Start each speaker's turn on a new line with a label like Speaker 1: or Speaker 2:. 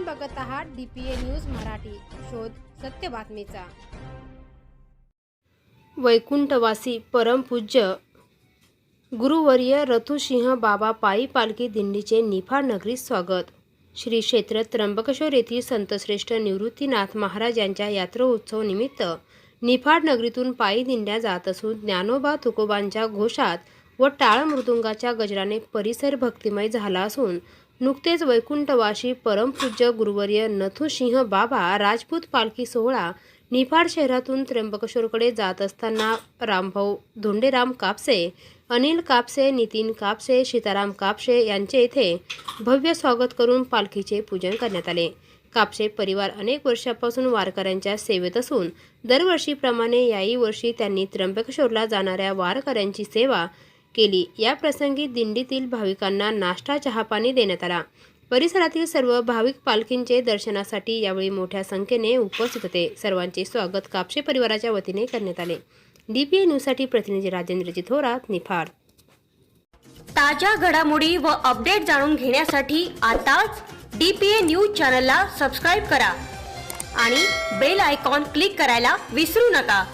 Speaker 1: आपण बघत आहात डीपीए न्यूज मराठी. शोध सत्य बातमीचा. वैकुंठवासी परमपूज्य गुरुवर्य रथुसिंह बाबा पायी पालखी दिंडीचे निफाड नगरीत स्वागत. श्री क्षेत्र त्र्यंबकेश्वर येथील संतश्रेष्ठ निवृत्तीनाथ महाराज यांच्या यात्रोत्सव निमित्त निफाड नगरीतून पायी दिंड्या जात असून ज्ञानोबा तुकोबांच्या घोषात व टाळ मृदुंगाच्या गजराने परिसर भक्तिमय झाला असून नुकतेच वैकुंठवाशी परमपूज्य गुरुवर्य नथुसिंह बाबा राजपूत पालखी सोहळा निफाड शहरातून त्र्यंबकेश्वरकडे जात असताना रामभाऊ धोंडेराम कापसे अनिल कापसे नितीन कापसे सीताराम कापसे यांचे येथे भव्य स्वागत करून पालखीचे पूजन करण्यात आले. कापसे परिवार अनेक वर्षापासून वारकऱ्यांच्या सेवेत असून दरवर्षीप्रमाणे याही वर्षी त्यांनी त्र्यंबकेश्वरला जाणाऱ्या वारकऱ्यांची सेवा केली. या प्रसंगी दिंडीतील भाविकांना नाश्ता चहापाणी देण्यात आला. परिसरातील सर्व भाविक पालखींचे दर्शनासाठी यावेळी मोठ्या संख्येने उपस्थित होते. सर्वांचे स्वागत कापसे परिवाराच्या वतीने करण्यात आले. डीपीए न्यूजसाठी प्रतिनिधी राजेंद्रजी थोरात निफाड.
Speaker 2: ताज्या घडामोडी व अपडेट जाणून घेण्यासाठी आताच डी पी ए न्यूज चॅनलला सबस्क्राईब करा आणि बेल आयकॉन क्लिक करायला विसरू नका.